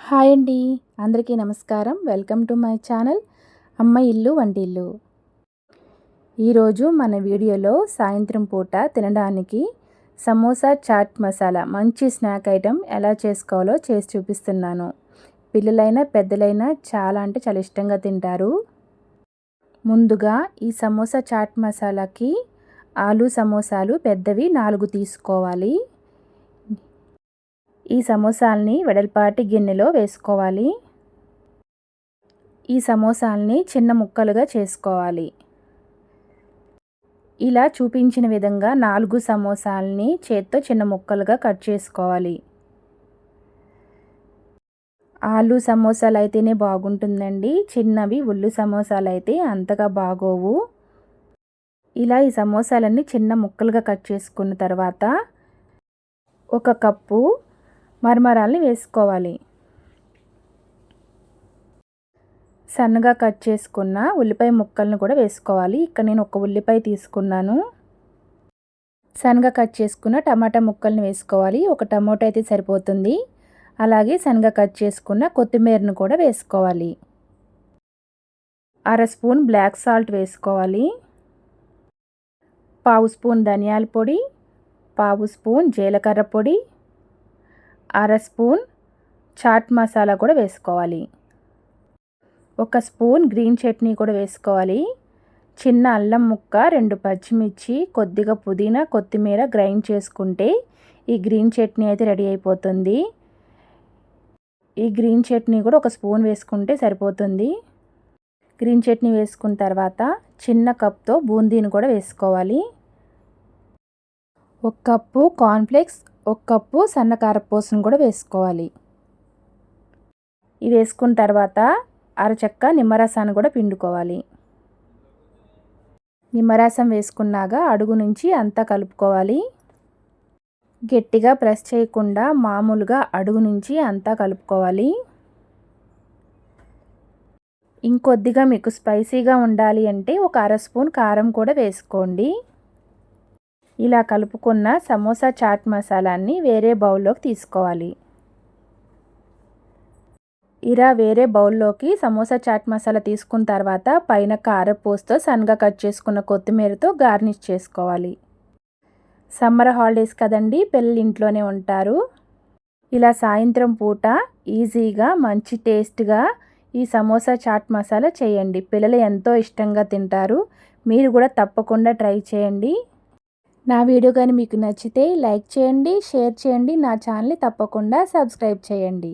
Hi అండి. అందరికీ నమస్కారం. వెల్కమ్ టు మై ఛానల్ అమ్మ ఇల్లు వంటిల్లు ఈరోజు మన వీడియోలో సాయంత్రం పూట తినడానికి సమోసా చాట్ మసాలా మంచి స్నాక్ ఐటెం ఎలా చేసుకోవాలో చేసి చూపిస్తున్నాను. పిల్లలైనా పెద్దలైనా చాలా అంటే చాలా ఇష్టంగా తింటారు. ముందుగా ఈ సమోసా చాట్ మసాలాకి ఆలు సమోసాలు పెద్దవి నాలుగు తీసుకోవాలి. ఈ సమోసాల్ని వెడల్పాటి గిన్నెలో వేసుకోవాలి. ఈ సమోసాల్ని చిన్న ముక్కలుగా చేసుకోవాలి. ఇలా చూపించిన విధంగా నాలుగు సమోసాల్ని చేత్తో చిన్న ముక్కలుగా కట్ చేసుకోవాలి. ఆలు సమోసాలు అయితేనే బాగుంటుందండి. చిన్నవి ఉల్లు సమోసాలు అయితే అంతగా బాగోవు. ఇలా ఈ సమోసాలన్నీ చిన్న ముక్కలుగా కట్ చేసుకున్న తర్వాత ఒక కప్పు మరమరాల్ని వేసుకోవాలి. సన్నగా కట్ చేసుకున్న ఉల్లిపాయ ముక్కలను కూడా వేసుకోవాలి. ఇక్కడ నేను ఒక ఉల్లిపాయ తీసుకున్నాను. సన్నగా కట్ చేసుకున్న టమాటా ముక్కల్ని వేసుకోవాలి. ఒక టమాటా అయితే సరిపోతుంది. అలాగే సన్నగా కట్ చేసుకున్న కొత్తిమీరను కూడా వేసుకోవాలి. అర స్పూన్ బ్లాక్ సాల్ట్ వేసుకోవాలి. పావు స్పూన్ ధనియాల పొడి పావు స్పూన్ జీలకర్ర పొడి అర స్పూన్ చాట్ మసాలా కూడా వేసుకోవాలి. ఒక స్పూన్ గ్రీన్ చట్నీ కూడా వేసుకోవాలి. చిన్న అల్లం ముక్క రెండు పచ్చిమిర్చి కొద్దిగా పుదీనా కొత్తిమీర గ్రైండ్ చేసుకుంటే ఈ గ్రీన్ చట్నీ అయితే రెడీ అయిపోతుంది. ఈ గ్రీన్ చట్నీ కూడా ఒక స్పూన్ వేసుకుంటే సరిపోతుంది. గ్రీన్ చట్నీ వేసుకున్న తర్వాత చిన్న కప్తో బూందీని కూడా వేసుకోవాలి. ఒక కప్పు కార్న్ఫ్లేక్స్ ఒక కప్పు సన్నకార పూసను కూడా వేసుకోవాలి. ఇవి వేసుకున్న తర్వాత అరచక్క నిమ్మరసాన్ని కూడా పిండుకోవాలి. నిమ్మరసం వేసుకున్నాక అడుగు నుంచి అంతా కలుపుకోవాలి. గట్టిగా ప్రెస్ చేయకుండా మామూలుగా అడుగు నుంచి అంతా కలుపుకోవాలి. ఇంకొద్దిగా మీకు స్పైసీగా ఉండాలి అంటే ఒక అర స్పూన్ కారం కూడా వేసుకోండి. ఇలా కలుపుకున్న సమోసా చాట్ మసాలాన్ని వేరే బౌల్లోకి తీసుకోవాలి. ఇలా వేరే బౌల్లోకి సమోసా చాట్ మసాలా తీసుకున్న తర్వాత పైన కారపూసతో సన్నగా కట్ చేసుకున్న కొత్తిమీరతో గార్నిష్ చేసుకోవాలి. సమ్మర్ హాలిడేస్ కదండి పిల్లలు ఇంట్లోనే ఉంటారు. ఇలా సాయంత్రం పూట ఈజీగా మంచి టేస్ట్గా ఈ సమోసా చాట్ మసాలా చేయండి. పిల్లలు ఎంతో ఇష్టంగా తింటారు. మీరు కూడా తప్పకుండా ట్రై చేయండి. నా వీడియో కానీ మీకు నచ్చితే లైక్ చేయండి షేర్ చేయండి నా ఛానల్ని తప్పకుండా సబ్స్క్రైబ్ చేయండి.